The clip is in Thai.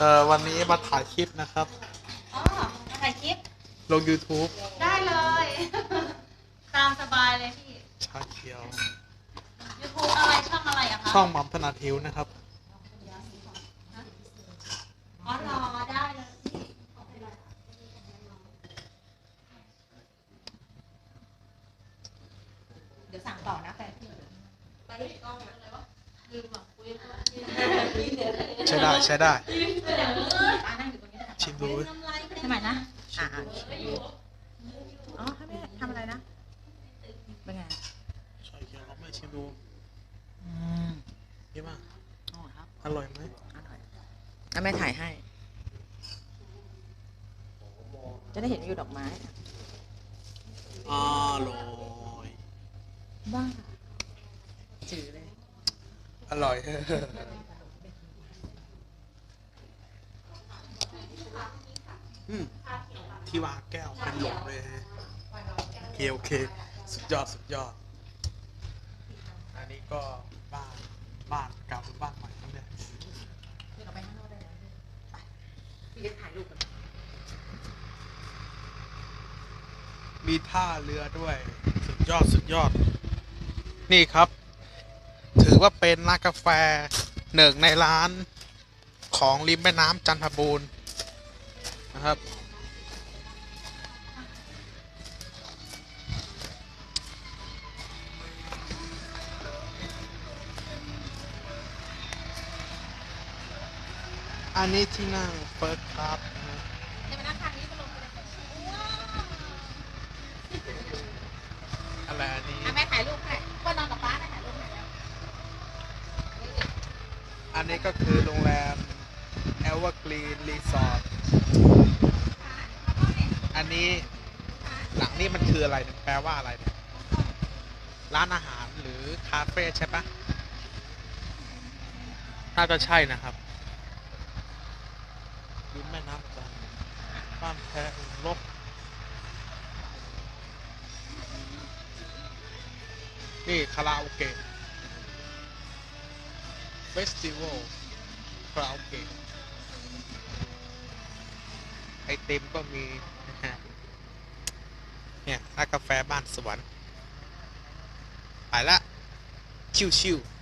เอ่อวันนี้มาถ่ายคลิปนะครับ อ๋อมาถ่ายคลิป ลง YouTube ได้เลย ตามสบายเลยพี่ ชาเขียว YouTube อะไรช่องอะไรอะคะช่องมัมถนัดหิวนะครับ อ๋อรอได้เลยพี่เดี๋ยวสั่งต่อนะแฟนพี่ไปกล้องอะไรวะลืมอะคุยใช้ได้ใช้ได้ ป้านั่งอยู่ตรงนี้ชิมดูทำไมนะอ่าอ๋อให้แม่ทำอะไรนะ เป็นไงชาเขียวเราไม่ชิมดูอืมนี่มากอ๋อครับ อร่อยไหมอร่อยแล้วแม่ถ่ายให้ จะได้เห็นวิวดอกไม้อร่อยบ้าจืดเลย อร่อย อืม ที่วาแก้วเป็นหลงเลยโอเคโอเค สุดยอดสุดยอด อันนี้ก็บ้านบ้านเก่าหรือบ้านใหม่ครับเนี่ยพี่เราไปข้างนอกได้แล้วไปพี่จะถ่ายรูปกันมีท่าเรือด้วย สุดยอดสุดยอด นี่ครับ ถือว่าเป็นร้านกาแฟหนึ่งในร้านของริมแม่น้ำจันทบูรณ์ นะครับ อันนี้ที่นั่งเฟิร์สคลาสนะฮะเดี๋ยวไปนั่งทางนี้ก็ลงไปเลยว้าวอะไรอันนี้ อะแม่ถ่ายรูปให้ก็นอนกับป้านะถ่ายรูปให้แล้วอันนี้ก็คือโรงแรม Evergreen Resort อัน นี้ หลังนี้มันคืออะไรเนี่ยแปลว่าอะไรเนี่ยร้านอาหารหรือคาเฟ่ใช่ปะน่าจะใช่นะครับริมแม่น้ำจันทร์บ้านแพลกนี่คาราโอเกะเฟสติวัลคาราโอเกะไอติมก็มีเนี่ยร้านกาแฟบ้านสวนไปละ ชิวๆ